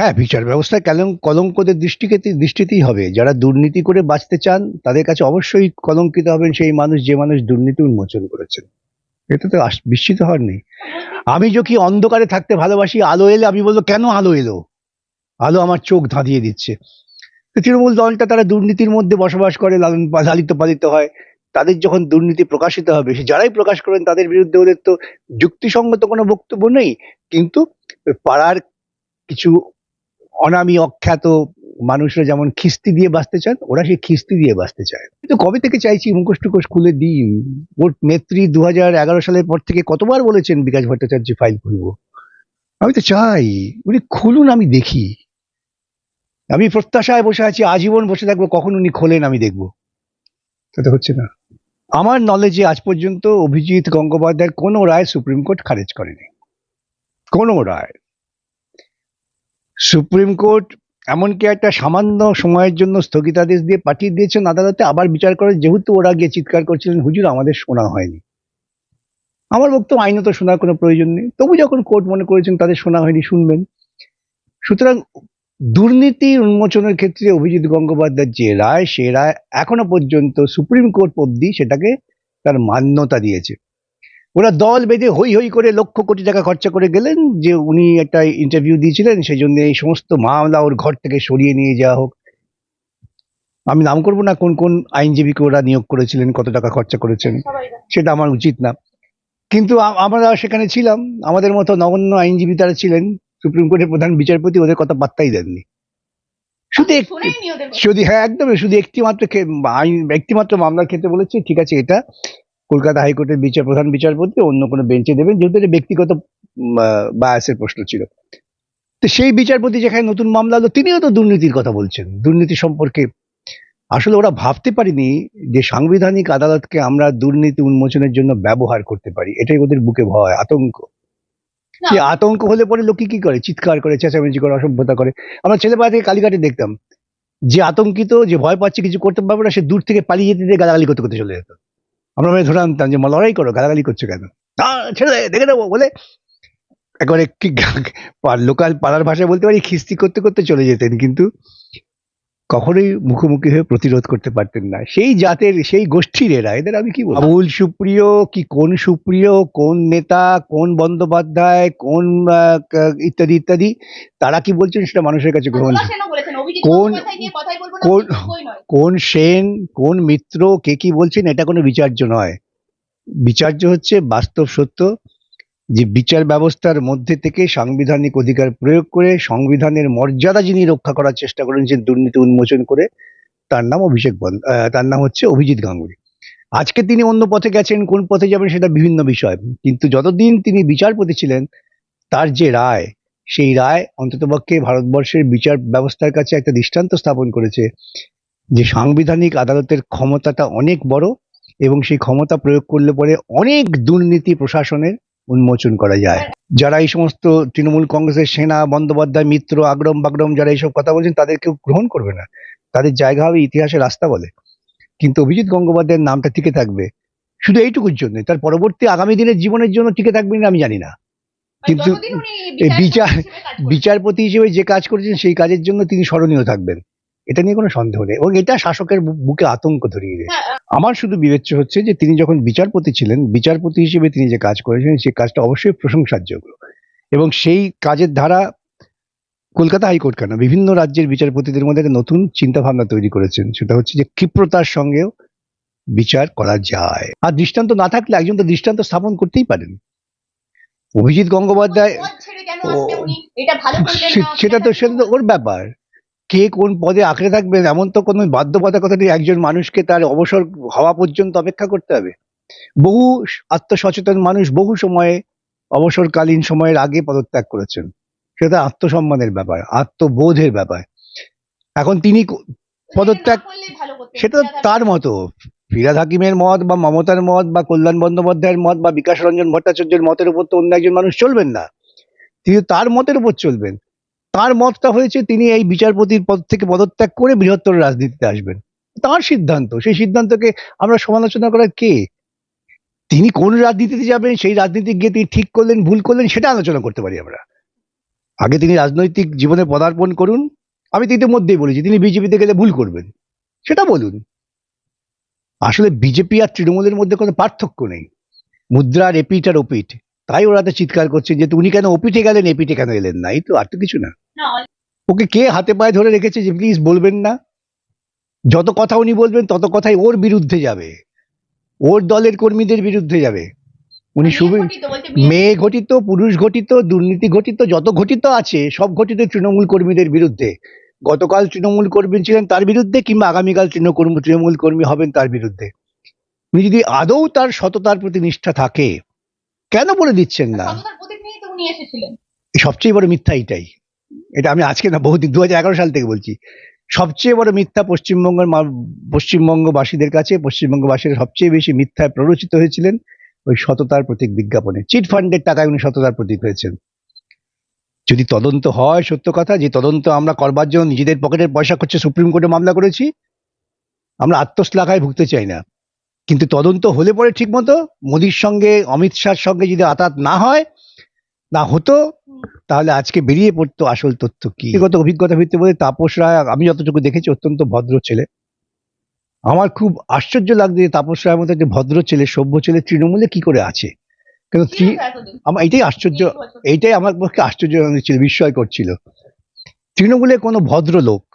হ্যাঁ বিচার ব্যবস্থায় কলঙ্ক কলঙ্কদের দৃষ্টিকে, দৃষ্টিতেই হবে। যারা দুর্নীতি করে বাঁচতে চান, তাদের কাছে অবশ্যই কলঙ্কিত হবেন সেই মানুষ, যে মানুষ দুর্নীতি উন্মোচন করেছেন। এতে তো বিস্মিত হওয়ার নেই। আমি যদি অন্ধকারে থাকতে ভালোবাসি, আলো এলে আমি বলব, কেন আলো এলো? আলো আমার চোখ ধাঁধিয়ে দিচ্ছে। তৃণমূল দলটা তারা দুর্নীতির মধ্যে বসবাস করে, লালন, লালিত পালিত হয়। তাদের যখন দুর্নীতি প্রকাশিত হবে, সে যারাই প্রকাশ করেন, তাদের বিরুদ্ধে ওদের তো যুক্তিসঙ্গত কোনো বক্তব্য নেই। কিন্তু পাড়ার কিছু অনামী, অখ্যাত মানুষরা যেমন খিস্তি দিয়ে বাঁচতে চান, ওরা সেই খিস্তি দিয়ে বাঁচতে চায়। কিন্তু কবে থেকে চাইছি মুখোশ টুকোশ খুলে দিন ওর নেত্রী দু হাজার এগারো সালের পর থেকে কতবার বলেছেন, বিকাশ ভট্টাচার্য ফাইল খুলবো। আমি তো চাই। উনি খুলুন, আমি দেখি। আমি প্রত্যাশায় বসে আছি, আজীবন বসে থাকব, কখন উনি খোলেন আমি দেখব। সেটা হচ্ছে না। আমার নলেজে আজ পর্যন্ত অভিজিৎ গঙ্গোপাধ্যায়ের কোনো রায় সুপ্রিম কোর্ট খারিজ করেনি। কোনো রায়। সুপ্রিম কোর্ট এমনকি একটা সামান্য সময়ের জন্য স্থগিতাদেশ দিয়ে পাঠিয়ে দিয়েছেন আদালতে, আবার বিচার করে, যেহেতু ওরা গিয়ে চিৎকার করছিলেন, হুজুর, আমাদের শোনা হয়নি। আমার বক্তব্য আইনত শোনার কোনো প্রয়োজন নেই। তবু যখন কোর্ট মনে করেছেন তাদের শোনা হয়নি, শুনবেন। সুতরাং দুর্নীতি উন্মোচনের ক্ষেত্রে অভিজিৎ গঙ্গোপাধ্যায়ের যে রায়, সে রায় এখনও পর্যন্ত সুপ্রিম কোর্ট অব্দি সেটাকে তার মান্যতা দিয়েছে। ওরা দল বেঁধে হই হই করে লক্ষ কোটি টাকা খরচা করে গেলেন যে উনি একটা ইন্টারভিউ দিয়েছিলেন সেই জন্য এই সমস্ত মামলা ওর ঘর থেকে সরিয়ে নিয়ে যাওয়া হোক। আমি নাম করব না কোন কোন আইনজীবীকে ওরা নিয়োগ করেছিলেন কত টাকা খরচা করেছেন সেটা আমার উচিত না। কিন্তু আমরা সেখানে ছিলাম আমাদের মতো নগণ্য আইনজীবী তারা ছিলেন সুপ্রিম কোর্টের প্রধান বিচারপতি ওদের কথা পাত্তাই দেননি। শুধু একটি শোনেননি শুধু হ্যাঁ একদম শুধু একটি মাত্র আইন একটি মাত্র মামলার ক্ষেত্রে বলেছে ঠিক আছে এটা কলকাতা হাইকোর্টের বিচার প্রধান বিচারপতি অন্য কোনো বেঞ্চে দেবেন যেহেতু এটা ব্যক্তিগত বায়াসের প্রশ্ন ছিল। তো সেই বিচারপতি যেখানে নতুন মামলা হলো তিনিও তো দুর্নীতির কথা বলছেন। দুর্নীতি সম্পর্কে আসলে ওরা ভাবতে পারিনি যে সাংবিধানিক আদালতকে আমরা দুর্নীতি উন্মোচনের জন্য ব্যবহার করতে পারি। এটাই ওদের বুকে ভয় আতঙ্ক। যে আতঙ্ক হলে পরে লোকে কি করে? চিৎকার করে চেঁচামেচি করে অসভ্যতা করে। আমরা ছেলেবেলা থেকে কালীঘাটে দেখতাম যে আতঙ্কিত যে ভয় পাচ্ছে কিছু করতে পারবে না সে দূর থেকে পালিয়ে যেতে গালাগালি করতে করতে চলে যেত। আমরা মানে ধরে আনতাম যে মা লড়াই করো গালাগালি করছ কেন? "আহ, ছেড়ে দেখে নেব বলে একবারে কি লোকাল পাড়ার ভাষায় বলতে পারি খিস্তি করতে করতে চলে যেতেন কিন্তু কখনোই মুখোমুখি হয়ে প্রতিরোধ করতে পারতেন না। সেই জাতের সেই গোষ্ঠীর এরা এদের আমি কি বলব? আবুল সুপ্রিয় কি কোন সুপ্রিয় কোন নেতা কোন বন্দ্যোপাধ্যায় কোন আহ, ইত্যাদি ইত্যাদি তারা কি বলছেন সেটা মানুষের কাছে গ্রহণ কোন- কোন-। কোন সেন কোন মিত্র কে কি বলছেন এটা কোনো বিচার্য নয়। বিচার্য হচ্ছে বাস্তব সত্য যে বিচার ব্যবস্থার মধ্যে থেকে সাংবিধানিক অধিকার প্রয়োগ করে সংবিধানের মর্যাদা যিনি রক্ষা করার চেষ্টা করেছেন দুর্নীতি উন্মোচন করে তার নাম অভিষেক তার নাম হচ্ছে অভিজিৎ গাঙ্গুলি। আজকে তিনি অন্য পথে গেছেন কোন পথে যাবেন সেটা বিভিন্ন বিষয়। কিন্তু যতদিন তিনি বিচারপতি ছিলেন তার যে রায় সেই রায় অন্ততপক্ষে ভারতবর্ষের বিচার ব্যবস্থার কাছে একটা দৃষ্টান্ত স্থাপন করেছে যে সাংবিধানিক আদালতের ক্ষমতাটা অনেক বড় এবং সেই ক্ষমতা প্রয়োগ করলে পরে অনেক দুর্নীতি প্রশাসনের উন্মোচন করা যায়। যারা এই সমস্ত তৃণমূল কংগ্রেসের সেনা, বন্দ্যোপাধ্যায়, মিত্র, আগ্রম, বাগ্রম যারা এইসব কথা বলছেন তাদের কেউ গ্রহণ করবে না। তাদের জায়গা হবে ইতিহাসের রাস্তা বলে। কিন্তু অভিজিৎ গঙ্গোপাধ্যায়ের নামটা টিকে থাকবে। শুধু এইটুকুর জন্য তার পরবর্তী আগামী দিনের জীবনের জন্য টিকে থাকবে না আমি জানি না। কিন্তু বিচার-। বিচারপতি হিসেবে যে কাজ করেছেন সেই কাজের জন্য তিনি স্মরণীয় থাকবেন। এটা নিয়ে কোনো সন্দেহ নেই। এবং এটা শাসকের বুকে আতঙ্ক ধরিয়ে দেয়। হ্যাঁ, আমার শুধু বিবেচ্য হচ্ছে যে তিনি যখন বিচারপতি ছিলেন বিচারপতি হিসেবে তিনি যে কাজ করেছেন সেই কাজটা অবশ্যই প্রশংসার যোগ্য এবং সেই কাজের ধারা কলকাতা হাইকোর্ট কেন? বিভিন্ন রাজ্যের বিচারপতিদের মধ্যে একটা নতুন চিন্তা ভাবনা তৈরি করেছেন। সেটা হচ্ছে যে ক্ষিপ্রতার সঙ্গেও বিচার করা যায়। আর দৃষ্টান্ত না থাকলে একজন তো দৃষ্টান্ত স্থাপন করতেই পারেন। অভিজিৎ গঙ্গোপাধ্যায় সেটা তো সেটা তো ওর ব্যাপার। কে কোন পদে আঁকড়ে থাকবেন এমন তো কোনো বাধ্যবাধকতা নেই একজন মানুষকে তার অবসর হওয়া পর্যন্ত অপেক্ষা করতে হবে। বহু আত্মসচেতন মানুষ বহু সময়ে অবসরকালীন সময়ের আগে পদত্যাগ করেছেন। সেটা আত্মসম্মানের ব্যাপার আত্মবোধের ব্যাপার। এখন তিনি পদত্যাগ। সেটা তার মতো। ফিরাদ হাকিমের মত বা মমতার মত বা কল্যাণ বন্দ্যোপাধ্যায়ের মত বা বিকাশ রঞ্জন ভট্টাচার্যের মতের উপর তো অন্য একজন মানুষ চলবেন না। তিনি তার মতের উপর চলবেন। তার মতটা হয়েছে তিনি এই বিচারপতির পদ থেকে পদত্যাগ করে বৃহত্তর রাজনীতিতে আসবেন। তার সিদ্ধান্ত, সেই সিদ্ধান্তকে আমরা সমালোচনা করার কে? তিনি কোন রাজনীতিতে যাবেন, সেই রাজনীতি গিয়ে তিনি ঠিক করলেন, ভুল করলেন, সেটা আলোচনা করতে পারি আমরা। আগে তিনি রাজনৈতিক জীবনে পদার্পণ করুন। আমি তো ইতিমধ্যেই বলেছি, তিনি বিজেপিতে গেলে ভুল করবেন। সেটা বলুন। আসলে বিজেপি আর তৃণমূলের মধ্যে কোনো পার্থক্য নেই। মুদ্রার এপিট আর ওপিট তাই ওরা তো চিৎকার করছেন যে উনি কেন ওপিটে গেলেন এপিটে কেন এলেন না? এই তো আর তো কিছু না। ওকে কে হাতে পায়ে ধরে রেখেছে যে প্লিজ বলবেন না। যত কথা উনি বলবেন তত কথাই ওর বিরুদ্ধে যাবে। ওর দলের কর্মীদের বিরুদ্ধে যাবে। উনি শুভ মেয়ে ঘটিত পুরুষ ঘটিত দুর্নীতি ঘটিত যত ঘটিত আছে সব ঘটিত তৃণমূল কর্মীদের বিরুদ্ধে। গতকাল তৃণমূল কর্মী ছিলেন তার বিরুদ্ধে কিংবা আগামীকাল তৃণকর্মী তৃণমূল কর্মী হবেন তার বিরুদ্ধে। উনি যদি আদৌ তার সততার প্রতি নিষ্ঠা থাকে কেন বলে দিচ্ছেন না? সবচেয়ে বড় মিথ্যা এটাই এটা আমি আজকে না বহুদিন দু হাজার এগারো সাল থেকে বলছি। সবচেয়ে বড় মিথ্যা পশ্চিমবঙ্গের পশ্চিমবঙ্গবাসীদের কাছে পশ্চিমবঙ্গবাসীরা সবচেয়ে বেশি মিথ্যায় প্ররোচিত হয়েছিলেন ওই সততার প্রতীক বিজ্ঞাপনে। চিট ফান্ডের টাকায় উনি সততার প্রতীক হয়েছেন। যদি তদন্ত হয়, সত্য কথা, যে তদন্ত আমরা করবার জন্য নিজেদের পকেটের পয়সা করছে সুপ্রিম কোর্টে মামলা করেছি, আমরা আত্মশ্লাঘায় ভুগতে চাই না। কিন্তু তদন্ত হলে পরে ঠিক মতো মোদির সঙ্গে, অমিত শাহর সঙ্গে যদি আতাত না হয়, না হতো, তাহলে আজকে বেরিয়ে পড়তো আসল তথ্য কি? ব্যক্তিগত অভিজ্ঞতা ভিত্তিতে বলে তাপস রায়, আমি যতটুকু দেখেছি, অত্যন্ত ভদ্র ছেলে। আমার খুব আশ্চর্য লাগছে তাপস রায়ের মতো যে ভদ্র ছেলে, সভ্য ছেলে তৃণমূলে কি করে আছে? কেন ছিল তৃ- তো এতদিন। আমার এটাই আশ্চর্য এইটাই আমার পক্ষে আশ্চর্যজনক ছিল বিস্ময় করছিল। তৃণমূলে কোনো ভদ্রলোক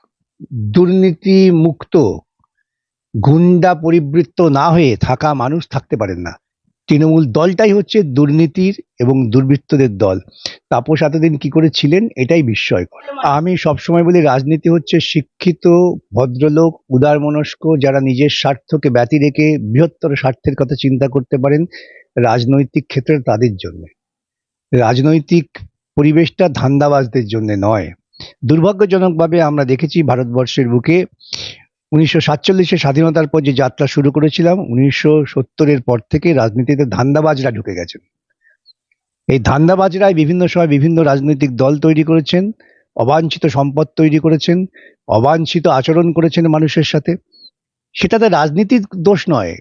দুর্নীতি মুক্ত গুন্ডা পরিবৃত্ত না হয়ে থাকা মানুষ থাকতে পারেন না। তৃণমূল দলটাই হচ্ছে দুর্নীতির এবং দুর্বৃত্তদের দল। তাপস এতদিন কি করে ছিলেন এটাই বিস্ময়কর। আমি সবসময় বলি রাজনীতি হচ্ছে শিক্ষিত, ভদ্রলোক, উদারমনস্ক, যারা নিজের স্বার্থকে ব্যতি রেখে বৃহত্তর স্বার্থের কথা চিন্তা করতে পারেন, রাজনৈতিক ক্ষেত্রে তাদের জন্য। রাজনৈতিক পরিবেশটা ধান্দাবাজদের জন্য নয়। দুর্ভাগ্যজনকভাবে আমরা দেখেছি ভারতবর্ষের বুকে উনিশশো সাতচল্লিশে স্বাধীনতার পর যে যাত্রা শুরু করেছিলাম, উনিশশো সত্তরের পর থেকে রাজনীতিতে ধান্দাবাজরা ঢুকে গেছেন। এই ধান্দাবাজরাই বিভিন্ন সময় বিভিন্ন রাজনৈতিক দল তৈরি করেছেন, অবাঞ্ছিত সম্পদ তৈরি করেছেন, অবাঞ্ছিত আচরণ করেছেন মানুষের সাথে। সেটাতে রাজনীতির দোষ নয়।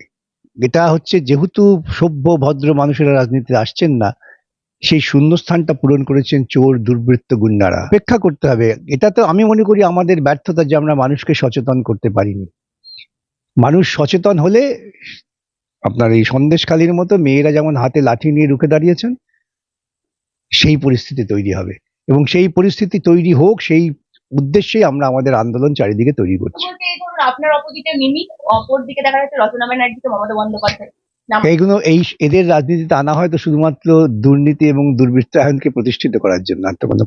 এটা হচ্ছে যেহেতু সভ্য, ভদ্র মানুষেরা রাজনীতিতে আসছেন না সেই শূন্যস্থানটা পূরণ করেছেন চোর, দুর্বৃত্ত, গুন্ডারা। অপেক্ষা করতে হবে। এটা তো আমি মনে করি আমাদের ব্যর্থতা যে আমরা মানুষকে সচেতন করতে পারিনি। মানুষ সচেতন হলে আপনার এই সন্দেশকালীর মতো মেয়েরা যেমন হাতে লাঠি নিয়ে রুখে দাঁড়িয়েছেন, সেই পরিস্থিতি তৈরি হবে। এবং সেই পরিস্থিতি তৈরি হোক, সেই উদ্দেশ্যেই আমরা আমাদের আন্দোলন চারিদিকে তৈরি করছি। আপনার অপোজিটে মিমি, অপর দিকে দেখা যাচ্ছে রচনা ব্যানার্জিকে মমতা বন্দ্যোপাধ্যায়। এইগুলো এই এদের রাজনীতিতে আনা হয় তো শুধুমাত্র দুর্নীতি এবং দুর্বৃত্তায়নকে প্রতিষ্ঠিত করার জন্য আর তো কোনো